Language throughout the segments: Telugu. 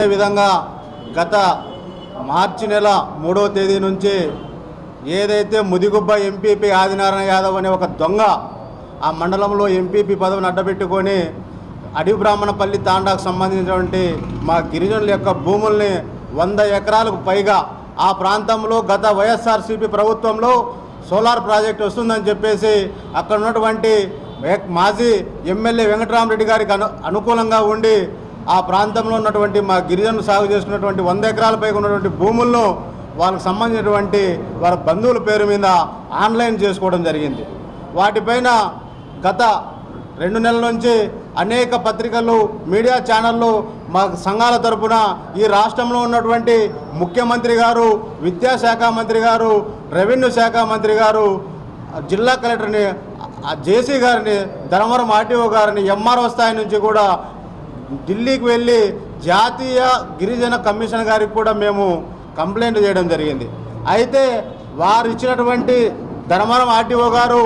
అదేవిధంగా గత మార్చి నెల మూడవ తేదీ నుంచి ఏదైతే ముదిగుబ్బ ఎంపీపీ ఆదినారాయణ యాదవ్ అనే ఒక దొంగ ఆ మండలంలో ఎంపీపీ పదవిని అడ్డబెట్టుకొని అడవి బ్రాహ్మణపల్లి తాండాకు సంబంధించినటువంటి మా గిరిజనుల యొక్క భూముల్ని వంద ఎకరాలకు పైగా ఆ ప్రాంతంలో గత వైఎస్ఆర్సీపీ ప్రభుత్వంలో సోలార్ ప్రాజెక్ట్ వస్తుందని చెప్పేసి అక్కడ ఉన్నటువంటి మాజీ ఎమ్మెల్యే వెంకటరామరెడ్డి గారికి అనుకూలంగా ఉండి ఆ ప్రాంతంలో ఉన్నటువంటి మా గిరిజనులు సాగు చేసుకున్నటువంటి వంద ఎకరాల పైగా ఉన్నటువంటి భూములను వాళ్ళకి సంబంధించినటువంటి వారి బంధువుల పేరు మీద ఆన్లైన్ చేసుకోవడం జరిగింది. వాటిపైన గత రెండు నెలల నుంచి అనేక పత్రికలు మీడియా ఛానళ్ళు మా సంఘాల తరపున ఈ రాష్ట్రంలో ఉన్నటువంటి ముఖ్యమంత్రి గారు విద్యాశాఖ మంత్రి గారు రెవెన్యూ శాఖ మంత్రి గారు జిల్లా కలెక్టర్ని జేసీ గారిని ధర్మవరం ఆర్టీఓ గారిని ఎంఆర్ఓ స్థాయి నుంచి కూడా ఢిల్లీకి వెళ్ళి జాతీయ గిరిజన కమిషన్ గారికి కూడా మేము కంప్లైంట్ చేయడం జరిగింది. అయితే వారు ఇచ్చినటువంటి ధర్మవరం ఆర్టీఓ గారు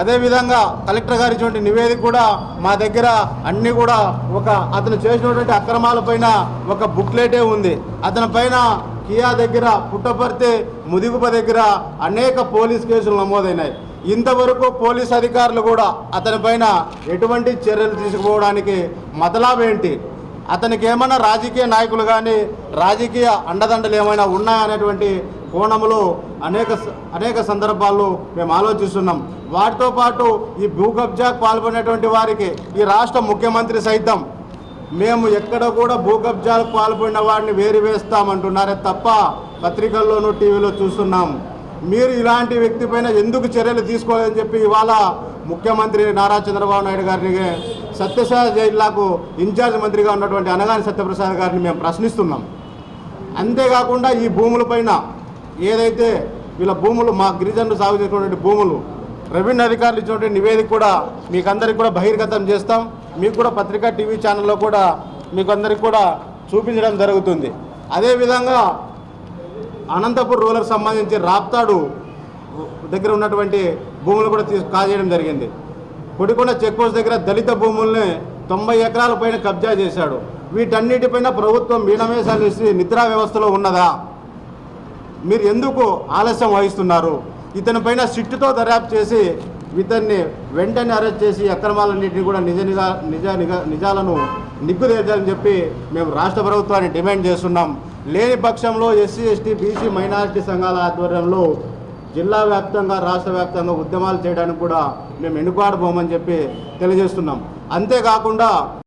అదేవిధంగా కలెక్టర్ గారు ఇచ్చినటువంటి నివేదిక కూడా మా దగ్గర అన్నీ కూడా ఒక అతను చేసినటువంటి అక్రమాలపైన ఒక బుక్లెటే ఉంది. అతని పైన కియా దగ్గర పుట్టపర్తి ముదిగుప దగ్గర అనేక పోలీస్ కేసులు నమోదైనాయి. ఇంతవరకు పోలీస్ అధికారులు కూడా అతనిపైన ఎటువంటి చర్యలు తీసుకోవడానికి మతలాబేంటి అతనికి ఏమైనా రాజకీయ నాయకులు కానీ రాజకీయ అండదండలు ఏమైనా ఉన్నాయనేటువంటి కోణంలో అనేక అనేక సందర్భాల్లో మేము ఆలోచిస్తున్నాం. వాటితో పాటు ఈ భూ కబ్జాకు పాల్పడినటువంటి వారికి ఈ రాష్ట్ర ముఖ్యమంత్రి సైతం మేము ఎక్కడ కూడా భూ కబ్జాలకు పాల్పడిన వారిని వేరు వేస్తామంటున్నారే తప్ప పత్రికల్లోనూ టీవీలో చూస్తున్నాం. మీరు ఇలాంటి వ్యక్తి పైన ఎందుకు చర్యలు తీసుకోవాలని చెప్పి ఇవాళ ముఖ్యమంత్రి నారా చంద్రబాబు నాయుడు గారిని సత్యసాయి జిల్లాకు ఇన్ఛార్జ్ మంత్రిగా ఉన్నటువంటి అనగాని సత్యప్రసాద్ గారిని మేము ప్రశ్నిస్తున్నాం. అంతేకాకుండా ఈ భూములపైన ఏదైతే వీళ్ళ భూములు మా గిరిజనులు సాగు చేసినటువంటి భూములు రెవెన్యూ అధికారులు ఇచ్చినటువంటి నివేదిక కూడా మీకు అందరికి కూడా బహిర్గతం చేస్తాం. మీకు కూడా పత్రికా టీవీ ఛానల్లో కూడా మీకు అందరికి కూడా చూపించడం జరుగుతుంది. అదేవిధంగా అనంతపూర్ రూరల్ సంబంధించి రాప్తాడు దగ్గర ఉన్నటువంటి భూములు కూడా తీసు కాజేయడం జరిగింది. కొడికొండ చెక్పోస్ట్ దగ్గర దళిత భూముల్ని తొంభై ఎకరాల పైన కబ్జా చేశాడు. వీటన్నిటిపైన ప్రభుత్వం మీనమేషాలు ఇచ్చి నిద్రా వ్యవస్థలో ఉన్నదా? మీరు ఎందుకు ఆలస్యం వహిస్తున్నారు? ఇతని పైన సిట్టుతో దర్యాప్తు చేసి ఇతన్ని వెంటనే అరెస్ట్ చేసి అక్రమాలన్నింటినీ కూడా నిజ నిజా నిజ నిజ- నిజాలను నిగ్గుదేర్చాలని చెప్పి మేము రాష్ట్ర ప్రభుత్వాన్ని డిమాండ్ చేస్తున్నాం. లేని పక్షంలో ఎస్సీ ఎస్టీ బీసీ మైనారిటీ సంఘాల ఆధ్వర్యంలో జిల్లా వ్యాప్తంగా రాష్ట్ర వ్యాప్తంగా ఉద్యమాలు చేయడానికి కూడా మేము ఎన్నుకాడబోమని చెప్పి తెలియజేస్తున్నాం. అంతేకాకుండా